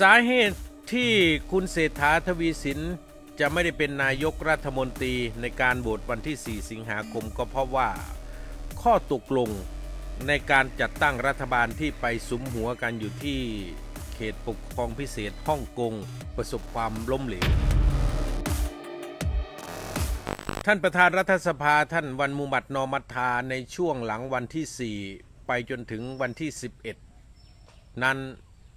สาเหตุที่คุณเศรษฐาทวีสินจะไม่ได้เป็นนายกรัฐมนตรีในการโหวตวันที่ 4 สิงหาคมก็เพราะว่า ข้อตกลงในการจัดตั้งรัฐบาลที่ไปสุมหัวกันอยู่ที่เขตปกครองพิเศษฮ่องกงประสบความล้มเหลว ท่านประธานรัฐสภาท่านวันมุมัดนอมัทาในช่วงหลังวันที่ 4 ไปจนถึงวันที่ 11 นั้น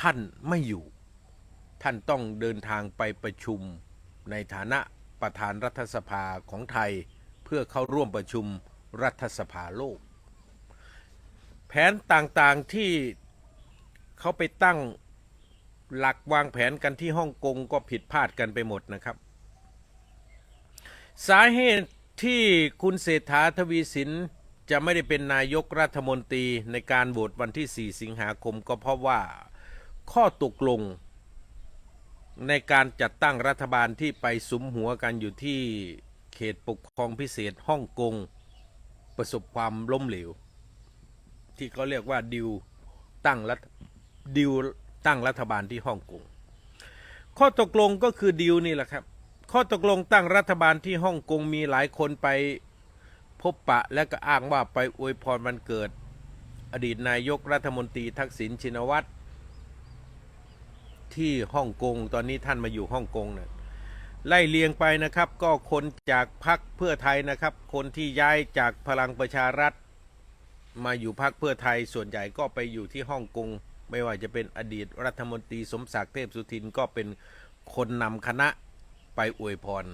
ท่านไม่อยู่ ท่านต้องเดินทางไปประชุมในฐานะประธานรัฐสภาของไทย เพื่อเข้าร่วมประชุมรัฐสภาโลก แผนต่างๆที่เขาไปตั้งหลักวางแผนกันที่ฮ่องกงก็ผิดพลาดกันไปหมดนะครับ สาเหตุที่คุณเศรษฐาทวีสินจะไม่ได้เป็นนายกรัฐมนตรีในการโหวตวันที่ 4 สิงหาคมก็เพราะว่าข้อตกลง ในการจัดตั้งรัฐบาลที่ไปสุมหัวกันอยู่ที่เขตปกครองพิเศษฮ่องกง ประสบความล้มเหลว ที่เขาเรียกว่าดิวตั้งรัฐดิวตั้งรัฐบาลที่ฮ่องกงข้อตกลงก็คือดิวนี่แหละครับ ข้อตกลงตั้งรัฐบาลที่ฮ่องกงมีหลายคนไปพบปะและก็อ้างว่าไปอวยพรวันเกิด อดีตนายกรัฐมนตรีทักษิณชินวัตร ที่ฮ่องกง ตอนนี้ท่านมาอยู่ฮ่องกงนะไล่เลียงไปนะครับ ก็คนจากพรรคเพื่อไทยนะครับ คนที่ย้ายจากพลังประชารัฐ มาอยู่พรรคเพื่อไทยส่วนใหญ่ก็ไปอยู่ที่ฮ่องกง ไม่ว่าจะเป็นอดีตรัฐมนตรีสมศักดิ์เทพสุทินก็เป็นคนนำคณะไปอวยพร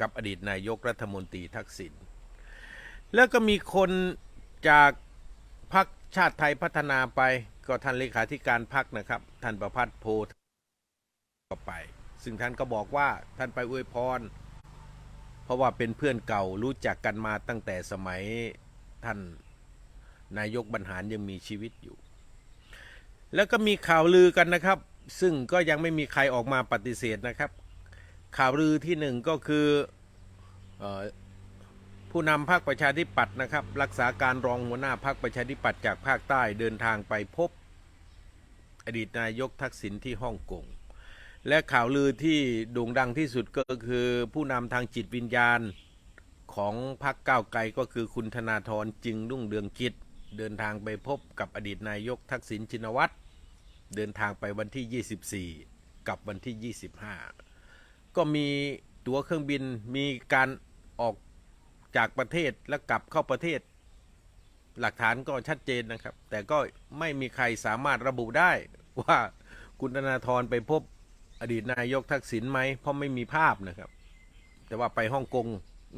กับอดีตนายกรัฐมนตรีทักษิณแล้วก็มีคนจากพรรคชาติไทยพัฒนาไปก็ท่านเลขาธิการพรรคนะครับ ท่านประพัฒน์โพธิ ก็ไป ซึ่งท่านก็บอกว่าท่านไปอวยพร เพราะว่าเป็นเพื่อนเก่ารู้จักกันมาตั้งแต่สมัยท่านนายกบรรหารยังมีชีวิตอยู่ แล้วก็มีข่าวลือกันนะครับ ซึ่งก็ยังไม่มีใครออกมาปฏิเสธนะครับ ข่าวลือที่หนึ่งก็คืออผู้นำพรรคประชาธิปัตย์นะครับ รักษาการรองหัวหน้าพรรคประชาธิปัตย์จากภาคใต้เดินทางไปพบ อดีตนายกทักษิณที่ฮ่องกง และข่าวลือที่โด่งดังที่สุดก็คือผู้นำทางจิตวิญญาณของพรรคก้าวไกลก็คือคุณธนาธรจึงรุ่งเรืองกิจ เดินทางไปพบกับอดีตนายกทักษิณชินวัตรเดินทางไปวันที่ 24 กับวันที่ 25 ก็มีตั๋วเครื่องบินมีการออกจากประเทศและกลับเข้าประเทศ หลักฐานก็ชัดเจนนะครับ แต่ก็ไม่มีใครสามารถระบุได้ว่าคุณธนาธรไปพบ อดีตนายกทักษิณไหมเพราะไม่มีภาพนะครับ แต่ว่าไปฮ่องกง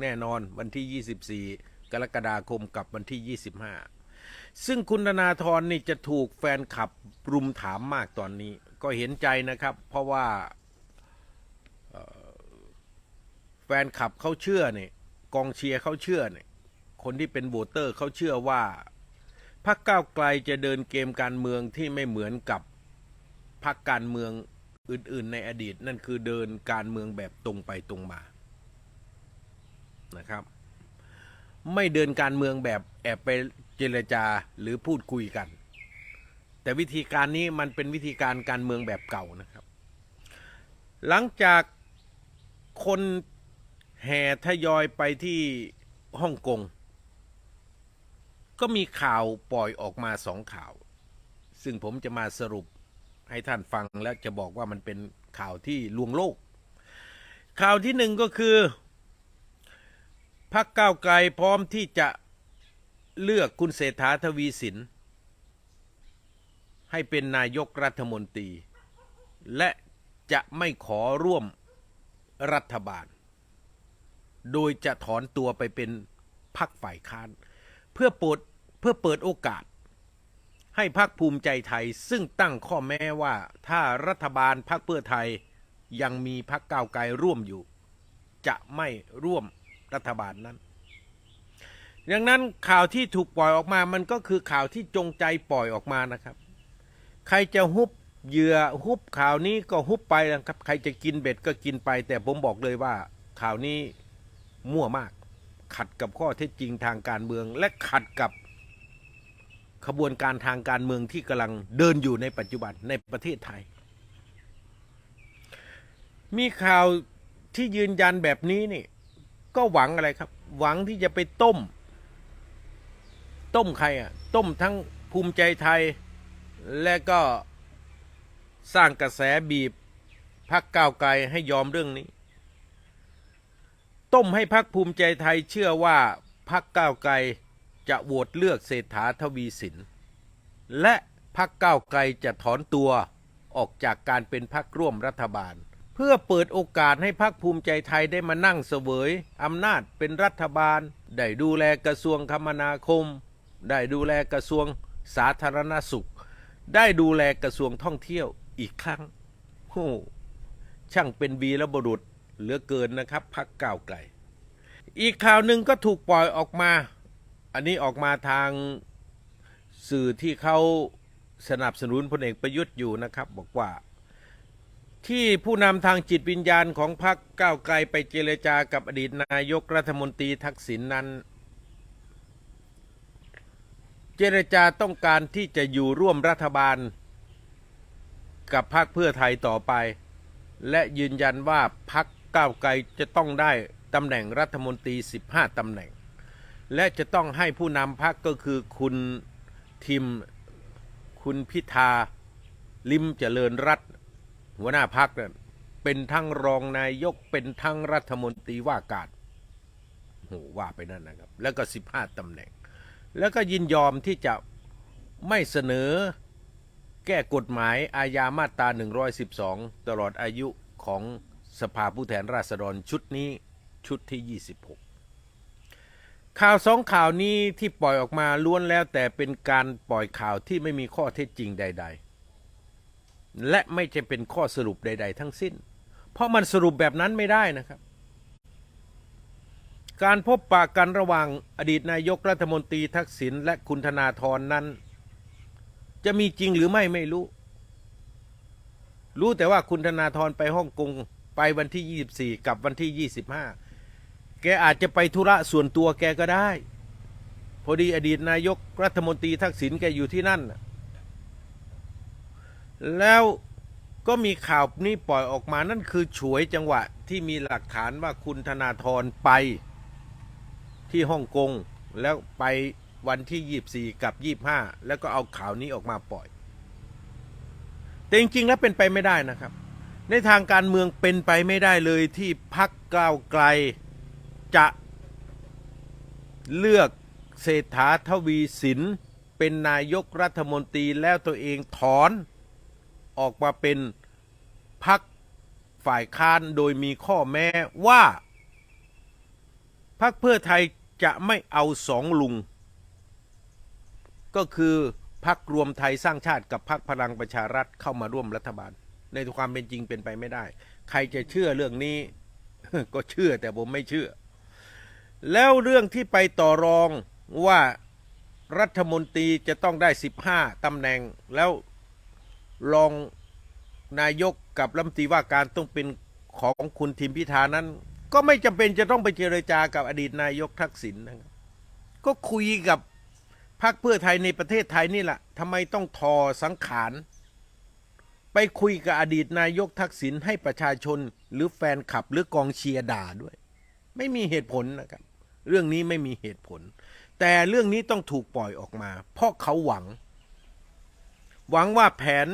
แน่นอนวันที่ 24 กรกฎาคมกับวันที่ 25 ซึ่งคุณธนาธรนี่จะถูกแฟนคลับรุมถามมากตอนนี้ ก็เห็นใจนะครับ เพราะว่าแฟนคลับเขาเชื่อเนี่ยกองเชียร์เขาเชื่อเนี่ยคนที่เป็นโหวเตอร์เขาเชื่อว่าพรรคก้าวไกลจะเดินเกมการเมืองที่ไม่เหมือนกับพรรคการเมือง อื่นๆ ในอดีตนั่นคือเดินการเมืองแบบตรงไปตรงมานะครับ ไม่เดินการเมืองแบบแอบไปเจรจาหรือพูดคุยกัน แต่วิธีการนี้มันเป็นวิธีการการเมืองแบบเก่านะครับ หลังจากคนแห่ทยอยไปที่ฮ่องกงก็มีข่าวปล่อยออกมาสองข่าว ซึ่งผมจะมาสรุป ให้ท่านฟังและจะบอกว่ามันเป็นข่าวที่ลวงโลก ข่าวที่หนึ่งก็คือพรรคก้าวไกลพร้อมที่จะเลือกคุณเศรษฐาทวีสิน ให้เป็นนายกรัฐมนตรี และจะไม่ขอร่วมรัฐบาล โดยจะถอนตัวไปเป็นพรรคฝ่ายค้าน เพื่อเปิดเพื่อเปิดโอกาส ให้พรรคภูมิใจไทยซึ่งตั้งข้อแม้ว่าถ้ารัฐบาลพรรคเพื่อไทย ยังมีพรรคก้าวไกลร่วมอยู่ จะไม่ร่วมรัฐบาลนั้น ดังนั้นข่าวที่ถูกปล่อยออกมามันก็คือข่าวที่จงใจปล่อยออกมานะครับ ใครจะฮุบเหยื่อฮุบข่าวนี้ก็ฮุบไปนะครับ ใครจะกินเบ็ดก็กินไป แต่ผมบอกเลยว่าข่าวนี้มั่วมาก ขัดกับข้อเท็จจริงทางการเมือง และขัดกับ ขบวนการทางการเมืองที่กำลังเดินอยู่ในปัจจุบันในประเทศไทย มีข่าวที่ยืนยันแบบนี้นี่ ก็หวังอะไรครับ หวังที่จะไปต้ม ต้มใครอะ ต้มทั้งภูมิใจไทย และก็สร้างกระแสบีบพักก้าวไกลให้ยอมเรื่องนี้ ต้มให้พักภูมิใจไทยเชื่อว่าพักก้าวไกล จะโหวตเลือกเศรษฐาทวีสิน และพักก้าวไกลจะถอนตัวออกจากการเป็นพักร่วมรัฐบาล เพื่อเปิดโอกาสให้พักภูมิใจไทยได้มานั่งเสวยอำนาจเป็นรัฐบาล ได้ดูแลกระทรวงคมนาคม ได้ดูแลกระทรวงสาธารณสุข ได้ดูแลกระทรวงท่องเที่ยวอีกครั้งโอ้ช่างเป็นวีรบุรุษเหลือเกินนะครับพักก้าวไกล อีกข่าวหนึ่งก็ถูกปล่อยออกมา อันนี้ออกมาทางสื่อที่เขาสนับสนุนพลเอกประยุทธ์อยู่นะครับ บอกว่า ที่ผู้นำทางจิตวิญญาณของพรรคก้าวไกลไปเจรจากับอดีตนายกรัฐมนตรีทักษิณนนั้น เจรจาต้องการที่จะอยู่ร่วมรัฐบาล กับพรรคเพื่อไทยต่อไป และยืนยันว่าพรรคก้าวไกลจะต้องได้ตำแหน่งรัฐมนตรี 15ตำแหน่ง และจะต้องให้ผู้นำพรรคก็คือคุณทิม คุณพิธา ลิมเจริญรัตหัวหน้าพรรคเนี่ยเป็นทั้งรองนายกเป็นทั้งรัฐมนตรีว่าการโหว่าไปนั่นนะครับ แล้วก็ 15ตำแหน่ง แล้วก็ยินยอมที่จะไม่เสนอแก้กฎหมายอาญามาตรา 112 ตลอดอายุของสภาผู้แทนราษฎรชุดนี้ชุดที่ 26 ข่าวสองข่าวนี้ที่ปล่อยออกมาล้วนแล้วแต่เป็นการปล่อยข่าวที่ไม่มีข้อเท็จจริงใด ๆ และไม่จะเป็นข้อสรุปใด ๆ ทั้งสิ้น เพราะมันสรุปแบบนั้นไม่ได้นะครับ การพบปะกันระหว่างอดีตนายกรัฐมนตรีทักษิณและคุณธนาธรนั้น จะมีจริงหรือไม่ไม่รู้ รู้แต่ว่าคุณธนาธรไปฮ่องกงไปวันที่ 24 กับวันที่ 25 กอาจจะไปธุระส่วนตัวแกก็ได้ พอดีอดีตนายกรัฐมนตรีทักษิณแกอยู่ที่นั่น แล้วก็มีข่าวนี้ปล่อยออกมานั่นคือฉวยจังหวะที่มีหลักฐานว่าคุณธนาธรไปที่ฮ่องกง แล้วไปวันที่ 24 กับ 25 แล้วก็เอาข่าวนี้ออกมาปล่อย แต่จริงๆแล้วเป็นไปไม่ได้นะครับ ในทางการเมืองเป็นไปไม่ได้เลยที่พักก้าวไกล จะเลือกเศรษฐาทวีสิน เป็นนายกรัฐมนตรีแล้วตัวเองถอนออกมาเป็นพักฝ่ายค้านโดยมีข้อแม้ว่าพักเพื่อไทยจะไม่เอาสองลุง ก็คือพักรวมไทยสร้างชาติกับพักพลังประชารัฐเข้ามาร่วมรัฐบาล ในความเป็นจริงเป็นไปไม่ได้ ใครจะเชื่อเรื่องนี้ ก็เชื่อแต่ผมไม่เชื่อ แล้วเรื่องที่ไปต่อรองว่ารัฐมนตรีจะต้องได้ 15ตำแหน่ง แล้วรองนายกกับรัฐมนตรีว่าการต้องเป็นของคุณทิมพิธานั้น ก็ไม่จำเป็นจะต้องไปเจรจากับอดีตนายกทักษิณนะครับก็คุยกับพรรคเพื่อไทยในประเทศไทยนี่แหละทำไมต้องทอสังขาร ไปคุยกับอดีตนายกทักษิณให้ประชาชนหรือแฟนคลับหรือกองเชียร์ด่าด้วย ไม่มีเหตุผลนะครับ เรื่องนี้ไม่มีเหตุผล แต่เรื่องนี้ต้องถูกปล่อยออกมา เพราะเขาหวัง หวังว่าแผน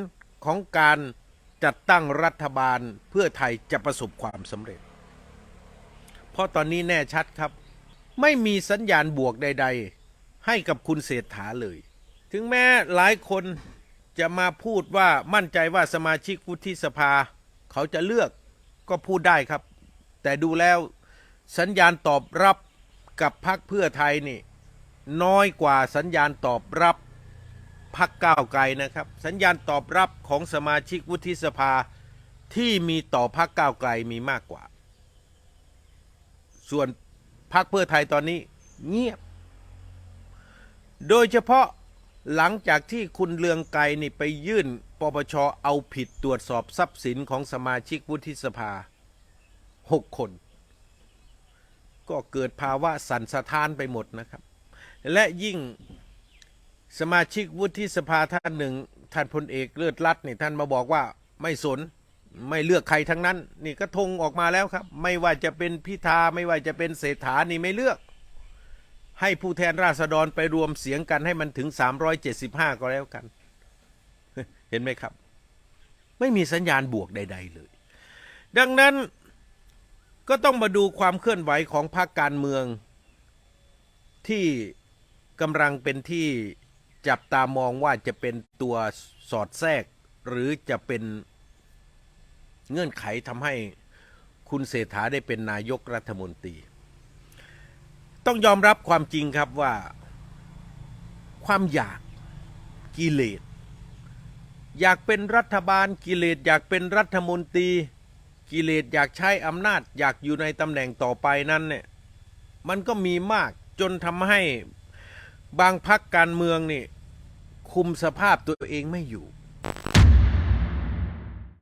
ของการจัดตั้งรัฐบาลเพื่อไทยจะประสบความสำเร็จ เพราะตอนนี้แน่ชัดครับ ไม่มีสัญญาณบวกใด ๆ ให้กับคุณเศรษฐาเลย ถึงแม้หลายคนจะมาพูดว่ามั่นใจว่าสมาชิกวุฒิสภา เขาจะเลือกก็พูดได้ครับ แต่ดูแล้วสัญญาณตอบรับ กับพรรคเพื่อไทยนี่ น้อยกว่าสัญญาณตอบรับพักก้าวไกลนะครับ สัญญาณตอบรับของสมาชิกวุฒิสภาที่มีต่อพักก้าวไกลมีมากกว่า ส่วนพักเพื่อไทยตอนนี้เงียบ โดยเฉพาะหลังจากที่คุณเลืองไกรนี่ไปยื่นปปชเอาผิดตรวจสอบทรัพย์สินของสมาชิกวุฒิสภาหกคน ก็เกิดภาวะสั่นสะท้านไปหมดนะครับ และยิ่งสมาชิกวุฒิสภาท่านหนึ่ง ท่านพลเอกเลิศรัตน์นี่ท่านมาบอกว่าไม่สนไม่เลือกใครทั้งนั้น นี่ก็ธงออกมาแล้วครับ ไม่ว่าจะเป็นพิธาไม่ว่าจะเป็นเศรษฐานี่ไม่เลือก ให้ผู้แทนราษฎรไปรวมเสียงกันให้มันถึง 375 ก็แล้วกัน เห็นไหมครับ ไม่มีสัญญาณบวกใด ๆ เลย ดังนั้น ก็ต้องมาดูความเคลื่อนไหวของพรรคการเมือง ที่กำลังเป็นที่จับตามองว่าจะเป็นตัวสอดแทรก หรือจะเป็นเงื่อนไขทำให้คุณเศรษฐาได้เป็นนายกรัฐมนตรี ต้องยอมรับความจริงครับว่า ความอยากกิเลส อยากเป็นรัฐบาลกิเลสอยากเป็นรัฐมนตรี กิเลสอยากใช้อำนาจอยากอยู่ในตำแหน่งต่อไปนั้นเนี่ยมันก็มีมากจนทำให้บางพักการเมืองนี่คุมสภาพตัวเองไม่อยู่